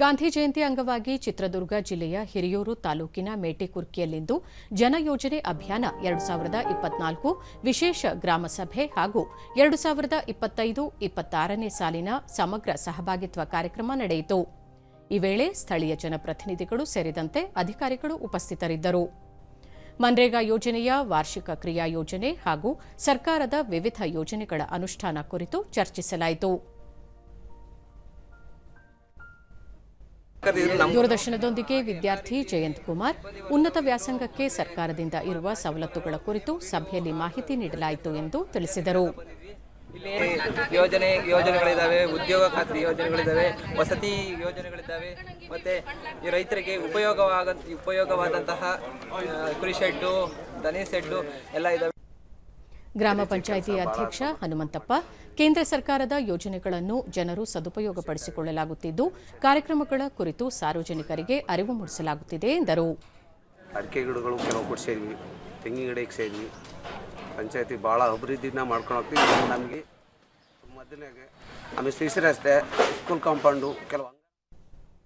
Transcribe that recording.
ಗಾಂಧಿ ಜಯಂತಿ ಅಂಗವಾಗಿ ಚಿತ್ರದುರ್ಗ ಜಿಲ್ಲೆಯ ಹಿರಿಯೂರು ತಾಲೂಕಿನ ಮೇಟಿಕುರ್ಕಿಯಲ್ಲಿಂದು ಜನಯೋಜನೆ ಅಭಿಯಾನ ಎರಡು ಸಾವಿರದ ಇಪ್ಪತ್ನಾಲ್ಕು ವಿಶೇಷ ಗ್ರಾಮಸಭೆ ಹಾಗೂ ಎರಡು ಸಾವಿರದ ಇಪ್ಪತ್ತೈದು ಇಪ್ಪತ್ತಾರನೇ ಸಾಲಿನ ಸಮಗ್ರ ಸಹಭಾಗಿತ್ವ ಕಾರ್ಯಕ್ರಮ ನಡೆಯಿತು. ಈ ವೇಳೆ ಸ್ಥಳೀಯ ಜನಪ್ರತಿನಿಧಿಗಳು ಸೇರಿದಂತೆ ಅಧಿಕಾರಿಗಳು ಉಪಸ್ಥಿತರಿದ್ದರು. ಮನ್ರೇಗಾ ಯೋಜನೆಯ ವಾರ್ಷಿಕ ಕ್ರಿಯಾ ಯೋಜನೆ ಹಾಗೂ ಸರ್ಕಾರದ ವಿವಿಧ ಯೋಜನೆಗಳ ಅನುಷ್ಠಾನ ಕುರಿತು ಚರ್ಚಿಸಲಾಯಿತು. ದೂರದರ್ಶನದೊಂದಿಗೆ ವಿದ್ಯಾರ್ಥಿ ಜಯಂತ್ ಕುಮಾರ್ ಉನ್ನತ ವ್ಯಾಸಂಗಕ್ಕೆ ಸರ್ಕಾರದಿಂದ ಇರುವ ಸವಲತ್ತುಗಳ ಕುರಿತು ಸಭೆಯಲ್ಲಿ ಮಾಹಿತಿ ನೀಡಲಾಯಿತು ಎಂದು ತಿಳಿಸಿದರು. ಯೋಜನೆ ಯೋಜನೆಗಳಿದ್ದಾವೆ ಉದ್ಯೋಗ ಖಾತ್ರಿ ಯೋಜನೆಗಳಿದ್ದಾವೆ ವಸತಿ ಯೋಜನೆಗಳಿದ್ದಾವೆ ಮತ್ತೆ ಈ ರೈತರಿಗೆ ಉಪಯೋಗವಾಗ ಉಪಯೋಗವಾದಂತಹ ಕೃಷಿ ಕುರಿ ಶೆಡ್ಡು ದನಿ ಶೆಡ್ಡು ಎಲ್ಲ ಇದ್ದಾವೆ. ಗ್ರಾಮ ಪಂಚಾಯಿತಿ ಅಧ್ಯಕ್ಷ ಹನುಮಂತಪ್ಪ ಕೇಂದ್ರ ಸರ್ಕಾರದ ಯೋಜನೆಗಳನ್ನು ಜನರು ಸದುಪಯೋಗಪಡಿಸಿಕೊಳ್ಳಲಾಗುತ್ತಿದ್ದು ಕಾರ್ಯಕ್ರಮಗಳ ಕುರಿತು ಸಾರ್ವಜನಿಕರಿಗೆ ಅರಿವು ಮೂಡಿಸಲಾಗುತ್ತಿದೆ ಎಂದರು. ಅಡಿಕೆ ಗಿಡಗಳು ಕೆಲವು ಕೊಡಿಸಿದ್ವಿ ತೆಂಗಿನ ಗಿಡಕ್ಕೆ ಇಕ್ಸಿದ್ವಿ ಪಂಚಾಯತಿ ಭಾಳ ಅಭಿವೃದ್ಧಿನ ಮಾಡ್ಕೊಂಡು ಹೋಗ್ತೀವಿ ನಮಗೆ ಮೊದಲಿಗೆ ಆಮೇಲೆ ಸಿ ಸಿ ರಸ್ತೆ ಸ್ಕೂಲ್ ಕಾಂಪೌಂಡು ಕೆಲವು